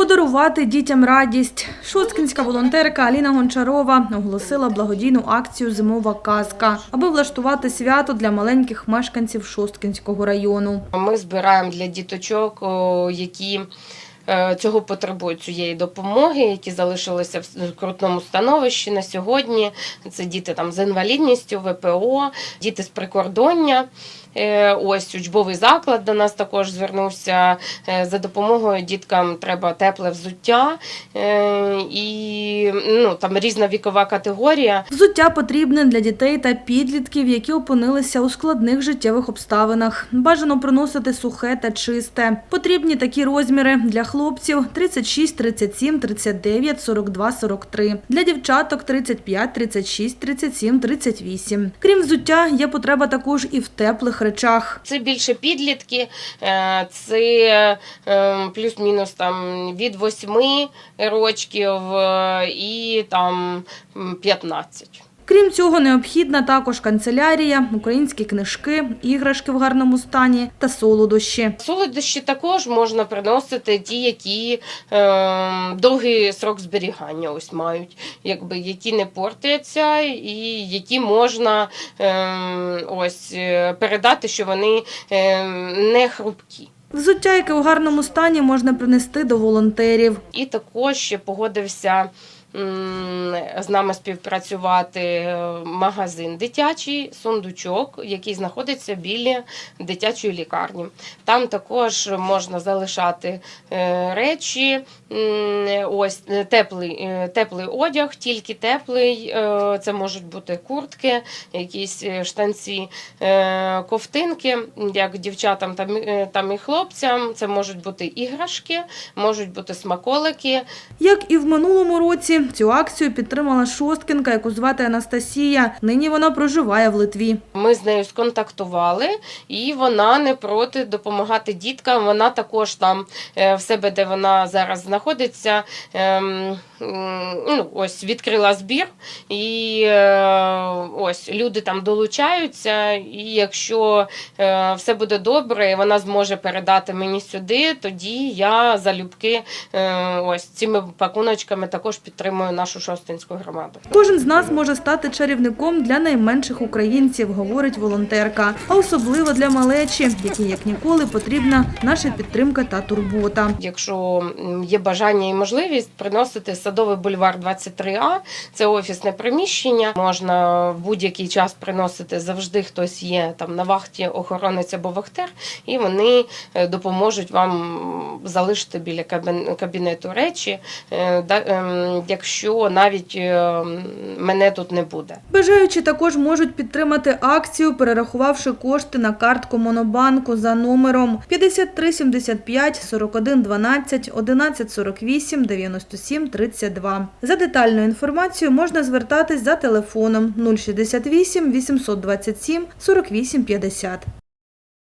Подарувати дітям радість. Шосткінська волонтерка Аліна Гончарова оголосила благодійну акцію Зимова казка, аби влаштувати свято для маленьких мешканців Шосткінського району. Ми збираємо для діточок, які е, цього потребують цієї допомоги, які залишилися в крутному становищі на сьогодні. Це діти там з інвалідністю, ВПО, діти з прикордоння. Е, Ось учбовий заклад до нас також звернувся е, за допомогою. Діткам треба тепле взуття е, і ну там різна вікова категорія. Взуття потрібне для дітей та підлітків, які опинилися у складних життєвих обставинах. Бажано приносити сухе та чисте. Потрібні такі розміри для хлопців 36, 37, 39, 42, 43. Для дівчаток 35, 36, 37, 38. Крім взуття, є потреба також і в теплих речах. Це більше підлітки, е, це е, плюс-мінус там від 8 рочків е, і там м, 15. Крім цього, необхідна також канцелярія, українські книжки, іграшки в гарному стані та солодощі. Солодощі також можна приносити ті, які е, довгий срок зберігання ось мають, якби які не портяться, і які можна е, ось передати, що вони е, не хрупкі. Взуття, яке у гарному стані, можна принести до волонтерів. І також ще погодився з нами співпрацювати е, магазин дитячий сундучок, який знаходиться біля дитячої лікарні. Там також можна залишати е, речі, ось е, теплий, теплий одяг, тільки теплий. Це можуть бути куртки, якісь штанці, ковтинки, як дівчатам там, там і хлопцям. Це можуть бути іграшки, можуть бути смаколики. Як і в минулому році, цю акцію підтримала шосткінка, яку звати Анастасія. Нині вона проживає в Литві. Ми з нею сконтактували, і вона не проти допомагати діткам. Вона також там е, в себе, де вона зараз знаходиться, ем, ну, ось відкрила збір, і е, ось люди там долучаються. І якщо е, все буде добре, і вона зможе передати мені сюди, тоді я залюбки ось цими пакуночками також підтримую нашу шостинську громаду. Кожен з нас може стати чарівником для найменших українців, говорить волонтерка. А особливо для малечі, якій як ніколи потрібна наша підтримка та турбота. Якщо є бажання і можливість приносити садовий бульвар 23А, це офісне приміщення. Можна в будь-який час приносити завжди хтось є там на вахті, охоронець або вахтер, і вони е, допоможуть вам залишити біля кабін- кабінету речі, е, да- ем, якщо навіть е, мене тут не буде. Бажаючі також можуть підтримати акцію, перерахувавши кошти на картку Монобанку за номером 53 75 41 12 11 48 97 32. За детальною інформацією можна звертатись за телефоном 068 827 48 50.